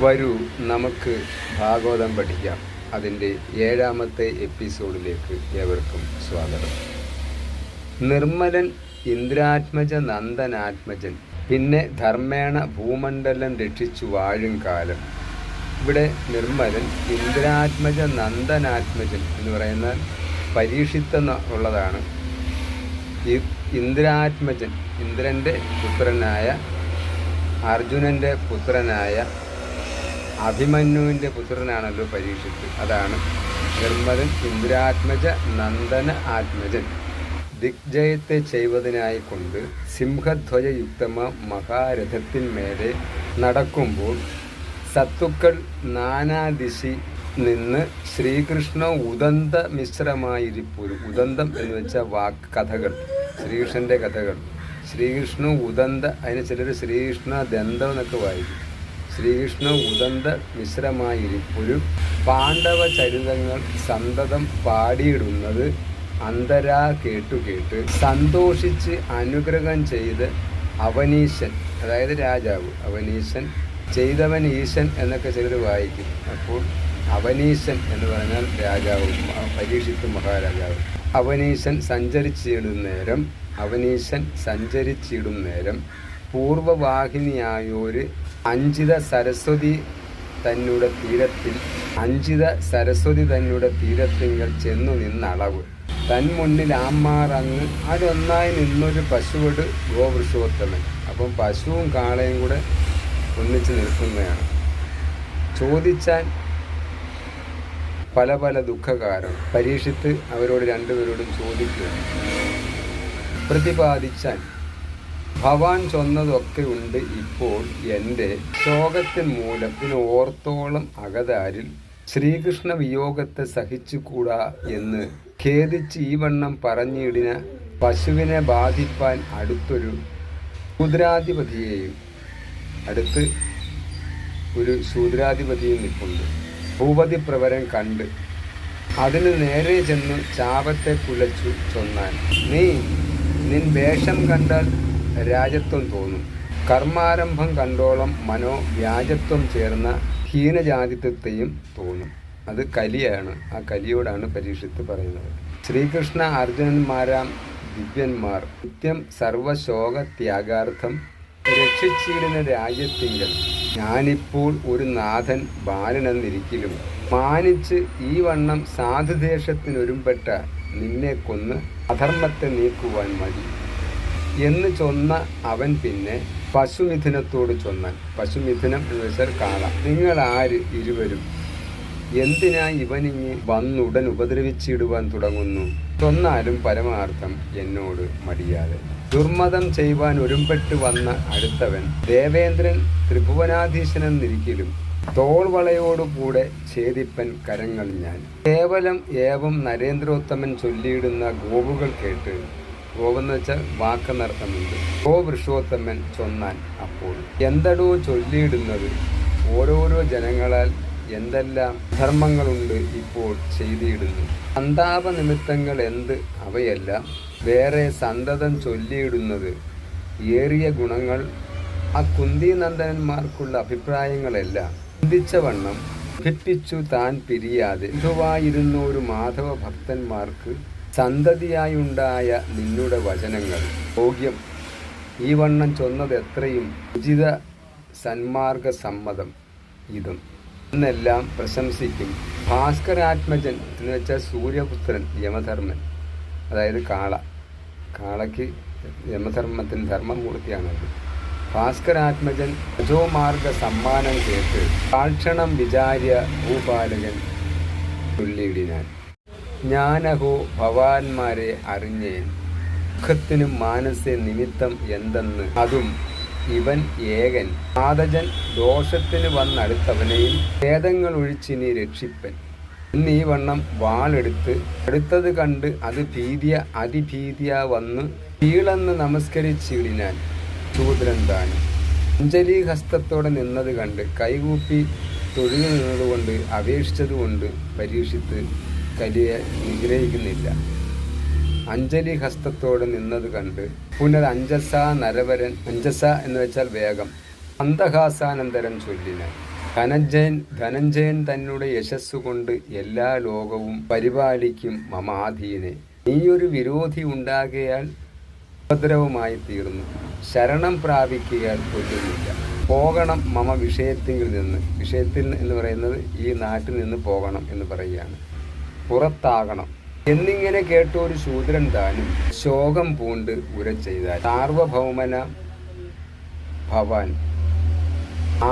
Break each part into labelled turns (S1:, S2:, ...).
S1: വരൂ നമുക്ക് ഭാഗവതം പഠിക്കാം. അതിന്റെ ഏഴാമത്തെ എപ്പിസോഡിലേക്ക് ഏവർക്കും സ്വാഗതം. നിർമ്മലൻ ഇന്ദ്രാത്മജ നന്ദനാത്മജൻ പിന്നെ ധർമ്മേണ ഭൂമണ്ഡലം രക്ഷിച്ചു വാഴും കാലം. ഇവിടെ നിർമ്മലൻ ഇന്ദ്രാത്മജ നന്ദനാത്മജൻ എന്ന് പറയുന്ന പരീക്ഷിത്ത ഉള്ളതാണ്. ഈ ഇന്ദ്രാത്മജൻ ഇന്ദ്രന്റെ പുത്രനായ അർജുനന്റെ പുത്രനായ അഭിമന്യുവിന്റെ പുത്രനാണല്ലോ പരീക്ഷിത് അതാണ് നിർമ്മലൻ ഇന്ദ്രാത്മജ നന്ദന ആത്മജൻ. ദിഗ്ജയത്തെ ചെയ്വതിനായി കൊണ്ട് സിംഹധ്വജയുക്തമ മഹാരഥത്തിന്മേലെ നടക്കുമ്പോൾ സത്തുക്കൾ നാനാദിശി നിന്ന് ശ്രീകൃഷ്ണ ഉദന്ത മിശ്രമായിരിപ്പൊരു ഉദന്തം എന്ന് വെച്ച വാക്ക് കഥകൾ ശ്രീകൃഷ്ണന്റെ കഥകൾ. ശ്രീകൃഷ്ണ ഉദന്ത അതിന് ചിലർ ശ്രീകൃഷ്ണ ദന്തം എന്നൊക്കെ വായിക്കും. ശ്രീകൃഷ്ണ ഉദന്ത മിശ്രമായിരിക്കും പാണ്ഡവ ചരിതങ്ങൾ സന്തതം പാടിയിടുന്നത് അന്തരാ കേട്ടു കേട്ട് സന്തോഷിച്ച് അനുഗ്രഹം ചെയ്ത് അവനീശൻ അതായത് രാജാവ് അവനീശൻ ചെയ്തവൻ ഈശൻ എന്നൊക്കെ ചിലർ വായിക്കും. അപ്പോൾ അവനീശൻ എന്ന് പറഞ്ഞാൽ രാജാവ് പരീക്ഷിത്ത് മഹാരാജാവ്. അവനീശൻ സഞ്ചരിച്ചിടും നേരം അവനീശൻ സഞ്ചരിച്ചിടും നേരം പൂർവവാഹിനിയായൊരു അഞ്ചിത സരസ്വതി തന്നുടെ തീരത്തിൽ അഞ്ചിത സരസ്വതി തന്നുടെ തീരത്തിങ്കൽ ചെന്നു നിന്നളവ്. തൻ മുന്നിൽ ആമ്മാറങ്ങ് അതൊന്നായി നിന്നൊരു പശുവട് ഗോവൃഷോത്തമൻ. അപ്പം പശുവും കാളയും കൂടെ ഒന്നിച്ച് നിൽക്കുന്നതാണ് ചോദിച്ചാൽ പല പല ദുഃഖകാരം. പരീക്ഷിത്ത് അവരോട് രണ്ടുപേരോടും ചോദിക്കുക പ്രതിപാദിച്ചാൽ ഭവാൻ ചൊന്നതൊക്കെ ഉണ്ട് ഇപ്പോൾ എന്റെ ശോകത്തിൻ മൂലം. ഇതിന് ഓർത്തോളം അകതാരിൽ ശ്രീകൃഷ്ണ വിയോഗത്തെ സഹിച്ചുകൂടാ എന്ന് ഖേദിച്ച് ഈ വണ്ണം പറഞ്ഞിടിന പശുവിനെ ബാധിപ്പാൻ അടുത്തൊരു ശൂദ്രാധിപതിയെയും അടുത്ത് ഒരു ശൂദ്രാധിപതിയും നിൽപ്പുണ്ട്. ഭൂപതി പ്രവരം കണ്ട് അതിന് നേരെ ചെന്ന് ചാപത്തെ കുലച്ചു ചൊന്നാൻ. നീ നിൻ വേഷം കണ്ടാൽ രാജത്വം തോന്നും. കർമാരംഭം കണ്ടോളം മനോ വ്യാജത്വം ചേർന്ന ഹീനജാതിത്വത്തെയും തോന്നും. അത് കലിയാണ്. ആ കലിയോടാണ് പരീക്ഷിത്ത് പറയുന്നത്. ശ്രീകൃഷ്ണ അർജുനന്മാരാം ദിവ്യന്മാർ നിത്യം സർവശോക ത്യാഗാർത്ഥം രക്ഷിച്ചിരുന്ന രാജ്യത്തിങ്കൽ. ഞാനിപ്പോൾ ഒരു നാഥൻ ബാലനെന്നിരിക്കലും. മാനിച്ച് ഈ വണ്ണം സാധുദേശത്തിനൊരുമ്പെട്ട നിന്നെ കൊന്ന് അധർമ്മത്തെ നീക്കുവാൻ മതി. എന്ന് ചൊന്ന അവൻ പിന്നെ പശുമിഥുനത്തോട് ചൊന്നാൻ. പശുമിഥുനം എന്ന് വെച്ചാൽ കാള. നിങ്ങൾ ആര് ഇരുവരും? എന്തിനാ ഇവനിങ്ങ് വന്നുടൻ ഉപദ്രവിച്ചിടുവാൻ തുടങ്ങുന്നു? ചൊന്നാലും പരമാർത്ഥം എന്നോട് മടിയാതെ. ദുർമതം ചെയ്യുവാൻ ഒരുമ്പെട്ട് വന്ന അടുത്തവൻ ദേവേന്ദ്രൻ ത്രിഭുവനാധീശനെന്നിരിക്കലും തോൾവളയോടുകൂടെ ഛേദിപ്പൻ കരങ്ങൾ ഞാൻ. കേവലം ഏവം നരേന്ദ്രോത്തമൻ ചൊല്ലിയിടുന്ന ഗോപുകൾ കേട്ട് ഗോവെന്ന് വെച്ചാൽ വാക്കെന്നർത്ഥമുണ്ട് ഗോ വൃഷോത്തമൻ ചൊന്നാൻ അപ്പോൾ എന്തടോ ചൊല്ലിയിടുന്നത് ഓരോരോ ജനങ്ങളാൽ എന്തെല്ലാം ധർമ്മങ്ങളുണ്ട് ഇപ്പോൾ ചെയ്തിടുന്നു സന്താപ നിമിത്തങ്ങൾ എന്ത് അവയെല്ലാം വേറെ സന്തതം ചൊല്ലിയിടുന്നത് ഏറിയ ഗുണങ്ങൾ ആ കുന്തിനന്ദനന്മാർക്കുള്ള അഭിപ്രായങ്ങളെല്ലാം. ചിന്തിച്ച വണ്ണം ഭിപ്പിച്ചു താൻ പിരിയാതെ ഇതുവായിരുന്ന ഒരു മാധവ ഭക്തന്മാർക്ക് സന്തതിയായുണ്ടായ നിന്നുടെ വചനങ്ങൾ. ഭോഗ്യം ഈ വണ്ണം ചൊന്നത് എത്രയും ഉചിത സന്മാർഗ സമ്മതം ഇതും. എന്നെല്ലാം പ്രശംസിക്കും. ഭാസ്കരാത്മജൻ എന്ന് വെച്ചാൽ സൂര്യപുത്രൻ യമധർമ്മൻ. അതായത് കാള. കാളയ്ക്ക് യമധർമ്മത്തിന് ധർമ്മമൂർത്തിയാണത് ഭാസ്കരാത്മജൻ അജോമാർഗ സമ്മാനം കേട്ട് കാക്ഷണം വിചാര്യ ഭൂപാലകൻ ചൊല്ലിയിടിനാൻ. ഞാനഹോ ഭവാന്മാരെ അറിഞ്ഞേൻ ദുഃഖത്തിനും മാനസ നിമിത്തം എന്തെന്ന്. അതും ഇവൻ ഏകൻ. ആദജൻ ദോഷത്തിന് വന്നടുത്തവനെയും ഭേദങ്ങൾ ഒഴിച്ചിനി രക്ഷിപ്പൻ. എന്നീ വണ്ണം വാളെടുത്ത് അടുത്തത് കണ്ട് അത് ഭീതിയ അതിഭീതിയ വന്ന് കീളന്ന് നമസ്കരിച്ചിടിനാൻ ശൂദ്രൻ താനും. അഞ്ജലി ഹസ്തത്തോടെ നിന്നത് കണ്ട് കൈകൂപ്പി തൊഴിൽ നിന്നതുകൊണ്ട് അപേക്ഷിച്ചതുകൊണ്ട് പരീക്ഷിത്ത് കലിയെ നിഗ്രഹിക്കുന്നില്ല. അഞ്ജലി ഹസ്തത്തോട് നിന്നത് കണ്ട് പുനർ അഞ്ജസ നരവരൻ അഞ്ജസ എന്ന് വെച്ചാൽ വേഗം അന്തഹാസാനന്തരം ചൊല്ലിന്. ധനഞ്ജയൻ ധനഞ്ജയൻ തന്നുടെ യശസ്സുകൊണ്ട് എല്ലാ ലോകവും പരിപാലിക്കും മമാധീനെ. നീയൊരു വിരോധി ഉണ്ടാകിയാൽ ഉപദ്രവമായി തീർന്നു. ശരണം പ്രാപിക്കുകയാൽ കൊല്ലുന്നില്ല പോകണം മമ വിഷയത്തിൽ നിന്ന്. വിഷയത്തിൽ എന്ന് പറയുന്നത് ഈ നാട്ടിൽ നിന്ന് പോകണം എന്ന് പറയുകയാണ്. പുറത്താകണം. എന്നിങ്ങനെ കേട്ട ഒരു ശൂദ്രൻ താനും ശോകം പൂണ്ട് ഉര ചെയ്താൽ സാർവഭൗമന ഭവാൻ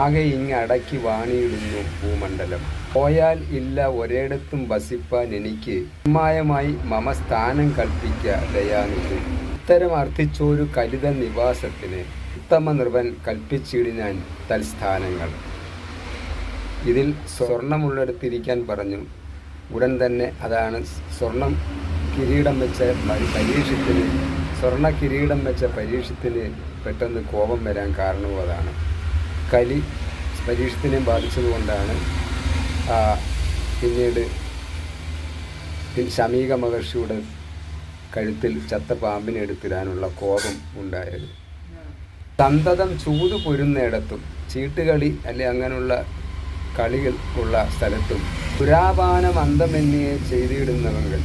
S1: ആകെ ഇങ്ങടക്കി വാണിയിടുന്നു ഭൂമണ്ഡലം. പോയാൽ ഇല്ല ഒരേടത്തും വസിപ്പാൻ എനിക്ക് അമ്മായമായി മമ സ്ഥാനം കൽപ്പിക്ക ദയാനിധി. ഇത്തരം അർത്ഥിച്ചൊരു കലിത നിവാസത്തിന് ഉത്തമ നിർവൻ കൽപ്പിച്ചിടിനാൻ തൽസ്ഥാനങ്ങൾ. ഇതിൽ സ്വർണമുള്ളിടത്തിരിക്കാൻ പറഞ്ഞു ഉടൻ തന്നെ അതാണ് സ്വർണം കിരീടം വെച്ച പരീക്ഷത്തിന് സ്വർണ കിരീടം വെച്ച പരീക്ഷത്തിന് പെട്ടെന്ന് കോപം വരാൻ കാരണവും അതാണ്. കലി പരീക്ഷത്തിനെ ബാധിച്ചതുകൊണ്ടാണ് പിന്നീട് ശമീക മഹർഷിയുടെ കഴുത്തിൽ ചത്ത പാമ്പിനെ എടുത്തിടാനുള്ള കോപം ഉണ്ടായത്. സന്തതം ചൂത് പൊരുന്നിടത്തും ചീട്ടുകളി അല്ലെ അങ്ങനെയുള്ള കളികൾ ഉള്ള സ്ഥലത്തും പുരാപാന അന്തമെന്നിയെ ചെയ്തിടുന്നവങ്ങൾ.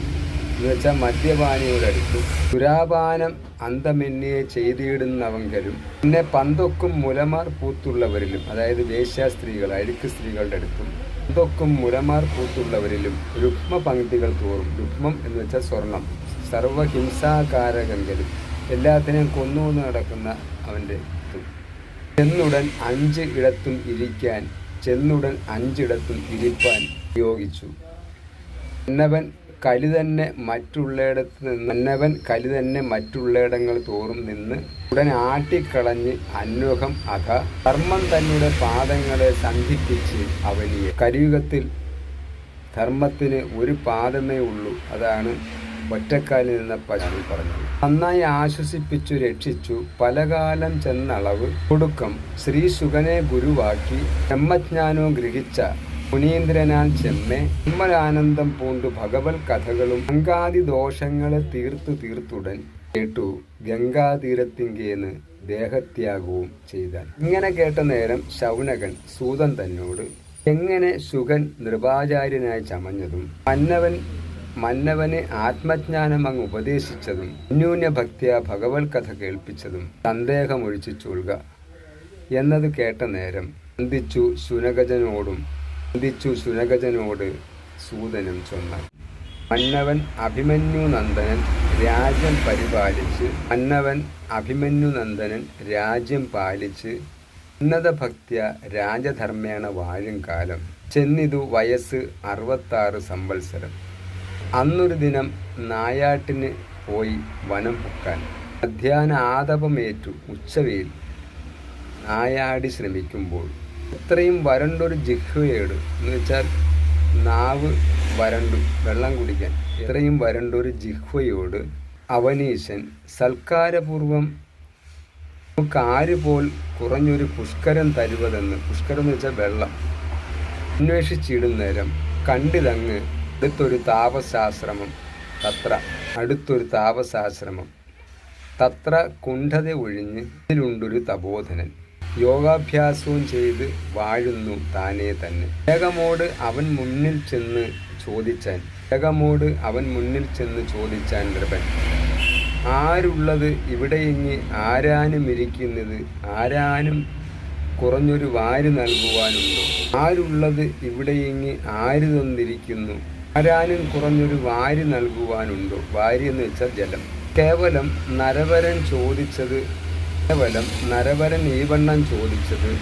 S1: എന്ന് വെച്ചാൽ അടുത്ത് തുരാപാനം അന്തമെന്നിയെ ചെയ്തിടുന്നവങ്കലും പിന്നെ പന്തൊക്കും മുലമാർ പൂത്തുള്ളവരിലും അതായത് വേശ്യാ സ്ത്രീകൾ അഴുക്ക് സ്ത്രീകളുടെ അടുത്തും പന്തൊക്കും മുലമാർ പൂത്തുള്ളവരിലും രുക്മ പങ്ക്തികൾ തോറും രുക്മം എന്ന് വെച്ചാൽ സ്വർണം സർവഹിംസാകാരകങ്കലും എല്ലാത്തിനെയും കൊന്നു നടക്കുന്ന അവന്റെ എന്നുടൻ അഞ്ച് ഇടത്തും ഇരിക്കാൻ ചെന്നുടൻ അഞ്ചിടത്തും ഇരിപ്പാൻ ഉപയോഗിച്ചു. മന്നവൻ കലി തന്നെ മറ്റുള്ളയിടത്ത് നിന്ന് മന്നവൻ കലി തന്നെ മറ്റുള്ളയിടങ്ങൾ തോറും നിന്ന് ഉടൻ ആട്ടിക്കളഞ്ഞ് അന്വഹം അഥ ധർമ്മം തന്നെ പാദങ്ങളെ സന്ധിപ്പിച്ച് അവനിയെ. കലിയുഗത്തിൽ ധർമ്മത്തിന് ഒരു പാദമേ ഉള്ളൂ. അതാണ് ഒറ്റക്കാലിൽ നിന്ന പശു പറഞ്ഞു. നന്നായി ആശ്വസിപ്പിച്ചു രക്ഷിച്ചു. പലകാലം ചെന്നളവ് കൊടുക്കം ശ്രീ സുഖനെ ഗുരുവാക്കി ബ്രഹ്മജ്ഞാനവും ഗ്രഹിച്ച മുനീന്ദ്രനാൽ ചെമ്മെ ബ്രഹ്മരാനന്ദം പൂണ്ടു ഭഗവത് കഥകളും അങ്കാതി ദോഷങ്ങളെ തീർത്തു തീർത്തുടൻ കേട്ടു. ഗംഗാതീരത്തിങ്കേന്ന് ദേഹത്യാഗവും ചെയ്താൽ ഇങ്ങനെ കേട്ട നേരം ശൗനകൻ സൂതൻ തന്നോട് എങ്ങനെ ശുഗൻ നൃപാചാര്യനായി ചമഞ്ഞതും മന്നവൻ മന്നവനെ ആത്മജ്ഞാനം അങ്ങ് ഉപദേശിച്ചതും അന്യൂന്യഭക്തിയ ഭഗവത് കഥ കേൾപ്പിച്ചതും സന്ദേഹമൊഴിച്ചു ചൂൾക എന്നത് കേട്ട നേരം ചിന്തിച്ചു ശുനഗജനോടും ചിന്തിച്ചു ശുനഗജനോട് സൂതനും ചൊന്ന. മന്നവൻ അഭിമന്യു നന്ദനൻ രാജ്യം പരിപാലിച്ച് മന്നവൻ അഭിമന്യു നന്ദനൻ രാജ്യം പാലിച്ച് ഉന്നത ഭക്തിയ രാജധർമ്മേണ വാഴും കാലം. ചെന്നിതു വയസ്സ് അറുപത്താറ് സംവത്സരം. അന്നൊരു ദിനം നായാട്ടിന് പോയി വനം പൊക്കാൻ. മധ്യാഹ്ന ആതപമേറ്റു ഉച്ചവെയിൽ നായാടി ശ്രമിക്കുമ്പോൾ. ഇത്രയും വരണ്ടൊരു ജിഹ്വയോട് എന്ന് വെച്ചാൽ നാവ് വരണ്ടു വെള്ളം കുടിക്കാൻ. ഇത്രയും വരണ്ടൊരു ജിഹ്വയോട് അവനീശൻ സൽക്കാരപൂർവം നമുക്ക് പോൽ കുറഞ്ഞൊരു പുഷ്കരം തരുവതെന്ന് പുഷ്കരം എന്ന് വെച്ചാൽ വെള്ളം അന്വേഷിച്ചിടും നേരം കണ്ടിതങ്ങ് അടുത്തൊരു താപസാശ്രമം തത്ര. അടുത്തൊരു താപസാശ്രമം തത്ര കുണ്ഠത ഒഴിഞ്ഞ് ഇതിലുണ്ടൊരു തപോധനൻ. യോഗാഭ്യാസവും ചെയ്ത് വാഴുന്നു താനേ തന്നെ. ഏകമോട് അവൻ മുന്നിൽ ചെന്ന് ചോദിച്ചാൻ. ഏകമോട് അവൻ മുന്നിൽ ചെന്ന് ചോദിച്ചാൻ നൃപൻ. ആരുള്ളത് ഇവിടെ ഇങ്ങ് ആരാനും ഇരിക്കുന്നത് ആരാനും കുറഞ്ഞൊരു വാരി നൽകുവാനുണ്ടോ? ആരുള്ളത് ഇവിടെ ഇങ്ങ് ആര് തന്നിരിക്കുന്നു? ആരാനും കുറഞ്ഞൊരു വാരി നൽകുവാനുണ്ടോ? വാരി എന്ന് വെച്ചാൽ ജലം. കേവലം നരവരൻ ചോദിച്ചത് കേവലം നരവരൻ ഈവണ്ണം വണ്ണം ചോദിച്ചത്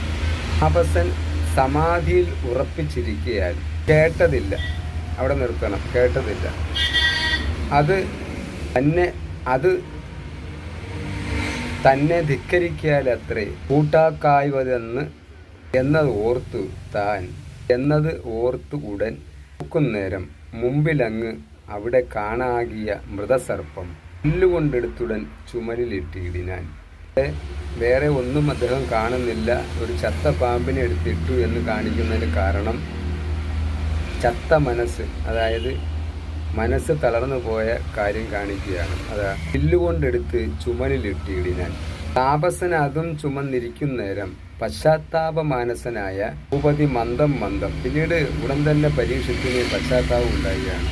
S1: അപസൻ സമാധിയിൽ ഉറപ്പിച്ചിരിക്കയാൽ കേട്ടതില്ല. അവിടെ നിർത്തണം. കേട്ടതില്ല. അത് തന്നെ അത് തന്നെ ധിക്കരിക്കാലത്രേ കൂട്ടാക്കായ്വതെന്ന് എന്നത് ഓർത്തു താൻ എന്നത് ഓർത്തു ഉടൻ. നോക്കുന്നേരം മുമ്പിലങ്ങ് അവിടെ കാണാകിയ മൃതസർപ്പം പുല്ലുകൊണ്ടെടുത്തുടൻ ചുമലിലിട്ടിടിനാൻ. ഞാൻ വേറെ ഒന്നും അദ്ദേഹം കാണുന്നില്ല. ഒരു ചത്ത പാമ്പിനെ എടുത്തിട്ടു എന്ന് കാണിക്കുന്നതിന് കാരണം ചത്ത മനസ്സ് അതായത് മനസ്സ് തളർന്നു പോയ കാര്യം കാണിക്കുകയാണ്. അതാ പില്ലുകൊണ്ടെടുത്ത് ചുമലിലിട്ടിടിനാൻ. താപസന അതും ചുമന്നിരിക്കും നേരം പശ്ചാത്താപ മാനസനായ ഭൂപതി മന്ദം മന്ദം. പിന്നീട് ഉടൻ തന്നെ പരീക്ഷത്തിന് പശ്ചാത്താപം ഉണ്ടാവുകയാണ്.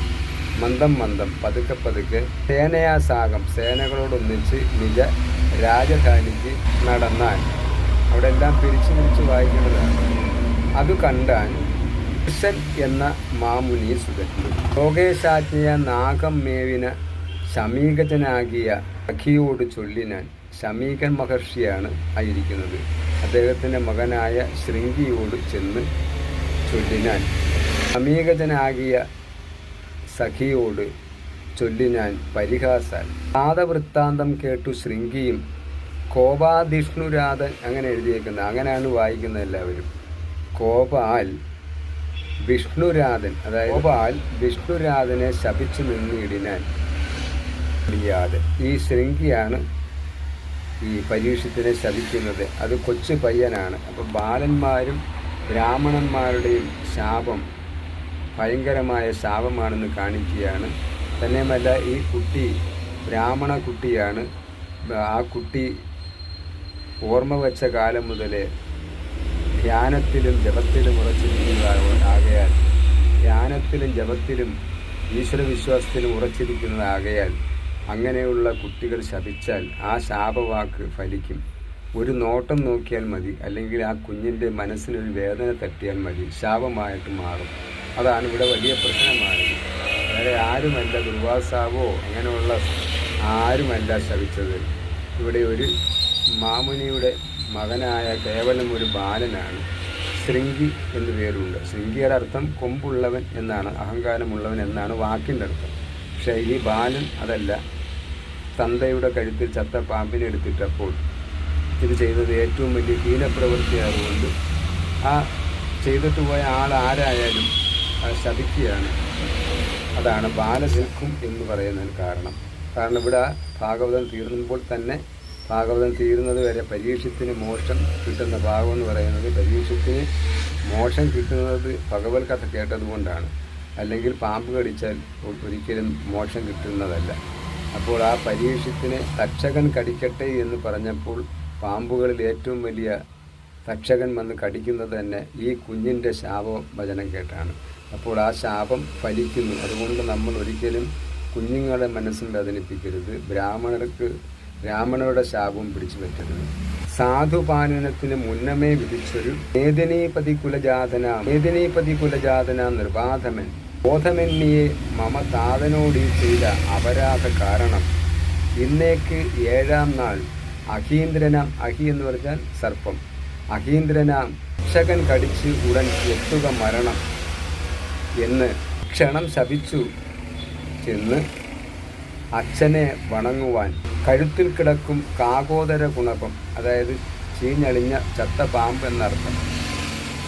S1: മന്ദം മന്ദം പതുക്കെ പതുക്കെ സേനയാ സാഗം സേനകളോടൊന്നിച്ച് നിജ രാജധാനിക്ക് നടന്നാൽ. അവിടെ എല്ലാം പിരിച്ചു പിരിച്ച് വായിക്കേണ്ടതാണ്. അത് കണ്ടാൻ കൃഷൻ എന്ന മാമുനി സുതൻ ലോകേശാജ്ഞയ നാഗം മേവിന ശമീകജനാകിയ അഖിയോട് ചൊല്ലിനാൻ ശമീകൻ മഹർഷിയാണ് ആയിരിക്കുന്നത്. അദ്ദേഹത്തിന്റെ മകനായ ശൃംഗിയോട് ചെന്ന് ചൊല്ലിനാൻ ശമീകജനാകിയ സഖിയോട് ചൊല്ലിനാൻ പരിഹാസാൽ. പാദവൃത്താന്തം കേട്ടു ശൃംഗിയും കോപാധിഷ്ണുരാധൻ അങ്ങനെ എഴുതിയേക്കുന്നത്. അങ്ങനെയാണ് വായിക്കുന്നത് എല്ലാവരും. കോപാൽ വിഷ്ണുരാധൻ അതായത് കോപാൽ വിഷ്ണുരാധനെ ശപിച്ചു നിന്നിടിനാൻ ഈ ശൃംഗിയാണ് ഈ പരീക്ഷത്തിനെ ശപിക്കുന്നത്. അത് കൊച്ചു പയ്യനാണ്. അപ്പോൾ ബാലന്മാരും ബ്രാഹ്മണന്മാരുടെയും ശാപം ഭയങ്കരമായ ശാപമാണെന്ന് കാണിക്കുകയാണ്. തന്നെയുമല്ല ഈ കുട്ടി ബ്രാഹ്മണ കുട്ടിയാണ്. ആ കുട്ടി ഓർമ്മ വെച്ച കാലം മുതലേ ധ്യാനത്തിലും ജപത്തിലും ഉറച്ചിരിക്കുന്നതാകയാൽ ധ്യാനത്തിലും ജപത്തിലും ഈശ്വരവിശ്വാസത്തിലും ഉറച്ചിരിക്കുന്നതാകയാൽ അങ്ങനെയുള്ള കുട്ടികൾ ശപിച്ചാൽ ആ ശാപവാക്ക് ഫലിക്കും. ഒരു നോട്ടം നോക്കിയാൽ മതി. അല്ലെങ്കിൽ ആ കുഞ്ഞിന്റെ മനസ്സിനൊരു വേദന തട്ടിയാൽ മതി. ശാപമായിട്ട് മാറും. അതാണ് ഇവിടെ വലിയ പ്രശ്നമായത്. വേറെ ആരുമല്ല ദുർവാസാവോ അങ്ങനെയുള്ള ആരുമല്ല ശപിച്ചത്. ഇവിടെ ഒരു മാമുനിയുടെ മകനായ കേവലം ഒരു ബാലനാണ്. ശൃംഗി എന്ന് പേരുണ്ട്. ശൃംഗിയുടെ അർത്ഥം കൊമ്പുള്ളവൻ എന്നാണ്. അഹങ്കാരമുള്ളവൻ എന്നാണ് വാക്കിന്റെ അർത്ഥം. പക്ഷേ ഈ ബാലൻ അതല്ല. തന്തയുടെ കഴുത്തിൽ ചത്ത പാമ്പിനെ എടുത്തിട്ടപ്പോൾ ഇത് ചെയ്തത് ഏറ്റവും വലിയ ഹീനപ്രവൃത്തിയായതുകൊണ്ട്. ആ ചെയ്തിട്ട് പോയ ആൾ ആരായാലും ശതിക്കുകയാണ് അതാണ് ബാലനിൽക്കും എന്ന് പറയുന്നതിന് കാരണം. കാരണം ഇവിടെ ഭാഗവതം തീർന്നുമ്പോൾ തന്നെ ഭാഗവതം തീരുന്നത് വരെ പരീക്ഷത്തിന് മോക്ഷം കിട്ടുന്ന ഭാഗം എന്ന് പറയുന്നത് പരീക്ഷത്തിന് മോക്ഷം കിട്ടുന്നത് ഭഗവത് കഥ കേട്ടതുകൊണ്ടാണ്. അല്ലെങ്കിൽ പാമ്പ് കടിച്ചാൽ ഒരിക്കലും മോക്ഷം കിട്ടുന്നതല്ല. അപ്പോൾ ആ പരീക്ഷത്തിന് തക്ഷകൻ കടിക്കട്ടെ എന്ന് പറഞ്ഞപ്പോൾ പാമ്പുകളിൽ ഏറ്റവും വലിയ തക്ഷകൻ വന്ന് കടിക്കുന്നത് തന്നെ ഈ കുഞ്ഞിന്റെ ശാപവചനം കേട്ടാണ്. അപ്പോൾ ആ ശാപം ഫലിക്കുന്നു. അതുകൊണ്ട് നമ്മൾ ഒരിക്കലും കുഞ്ഞുങ്ങളെ മനസ്സിൽ വേദനിപ്പിക്കരുത്. ബ്രാഹ്മണർക്ക് ബ്രാഹ്മണരുടെ ശാപവും പിടിച്ചു പറ്റരുത്. സാധുപാലനത്തിന് മുന്നമേ വിധിച്ചൊരു മേദിനീപതി കുലജാതന മേദിനീപതി കുലജാതന നിർബാധമൻ ബോധമെന്നിയെ മമ താതനോട് ചെയ്ത അപരാധ കാരണം. ഇന്നേക്ക് ഏഴാം നാൾ. അഹീന്ദ്രനാം അഹി എന്ന് പറഞ്ഞാൽ സർപ്പം. അഹീന്ദ്രനാം രക്ഷകൻ കടിച്ച് ഉടൻ എത്തുക മരണം എന്ന് ക്ഷണം ശപിച്ചു ചെന്ന് അച്ഛനെ വണങ്ങുവാൻ. കഴുത്തിൽ കിടക്കും കാകോദര ഗുണപം അതായത് ചീഞ്ഞളിഞ്ഞ ചത്ത പാമ്പ് എന്നർത്ഥം.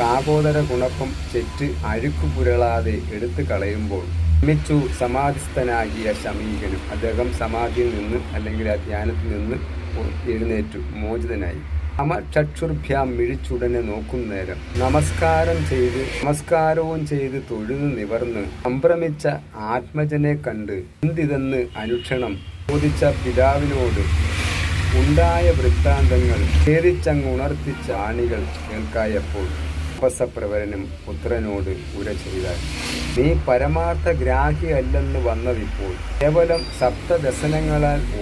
S1: കാകോദര ഗുണപ്പം ചെറ്റ് അഴുക്കു പുരളാതെ എടുത്തു കളയുമ്പോൾ മിച്ചു സമാധിസ്ഥനാകിയ ശമീകനും അദ്ദേഹം സമാധിയിൽ നിന്ന് അല്ലെങ്കിൽ ആ ധ്യാനത്തിൽ നിന്ന് എഴുന്നേറ്റു മോചിതനായി. അമ ചക്ഷുർഭ്യാം മിഴിച്ചുടനെ നോക്കും നേരം. നമസ്കാരം ചെയ്ത് നമസ്കാരവും ചെയ്ത് തൊഴുതു നിവർന്ന് സംഭ്രമിച്ച ആത്മജനെ കണ്ട് എന്തിതെന്ന് അനുക്ഷണം ചോദിച്ച പിതാവിനോട് ഉണ്ടായ വൃത്താന്തങ്ങൾ ഛേദിച്ചങ്ങുണർത്തിച്ച ആണികൾ കേൾക്കായപ്പോൾ തപസപ്രവരനും പുത്രനോട് ഉര ചെയ്താൽ. നീ പരമാർത്ഥ ഗ്രാഹിയല്ലെന്ന് വന്നതിപ്പോൾ കേവലം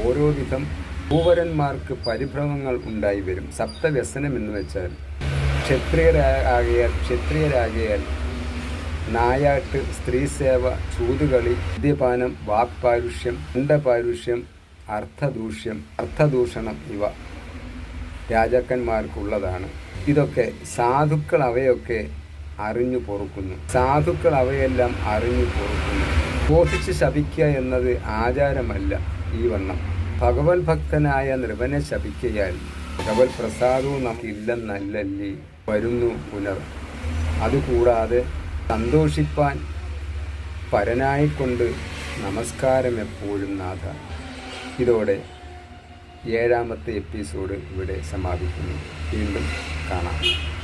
S1: ഓരോ വിധം ഭൂവരന്മാർക്ക് പരിഭ്രമങ്ങൾ ഉണ്ടായി വരും. സപ്തവ്യസനം എന്ന് വെച്ചാൽ ക്ഷത്രിയരാകിയാൽ ക്ഷത്രിയരാകിയാൽ നായാട്ട് സ്ത്രീസേവ ചൂതുകളി മദ്യപാനം വാക്പാരുഷ്യം അണ്ടപാരുഷ്യം അർത്ഥദൂഷ്യം അർത്ഥദൂഷണം ഇവ രാജാക്കന്മാർക്കുള്ളതാണ്. ഇതൊക്കെ സാധുക്കൾ അവയൊക്കെ അറിഞ്ഞു പൊറുക്കുന്നു. സാധുക്കൾ അവയെല്ലാം അറിഞ്ഞു പൊറുക്കുന്നു. ബോധിച്ച് ശപിക്കുക എന്നത് ആചാരമല്ല ഈ വണ്ണം. ഭഗവത് ഭക്തനായ നൃപനെ ശപിക്കയാൽ ഭഗവത് പ്രസാദവും നമുക്കില്ലെന്നല്ലല്ലേ? വരുന്നു പുനർ. അതുകൂടാതെ സന്തോഷിപ്പാൻ പരനായിക്കൊണ്ട് നമസ്കാരം എപ്പോഴും നാഥ. ഇതോടെ ഏഴാമത്തെ എപ്പിസോഡ് ഇവിടെ സമാപിക്കുന്നു. വീണ്ടും 干了。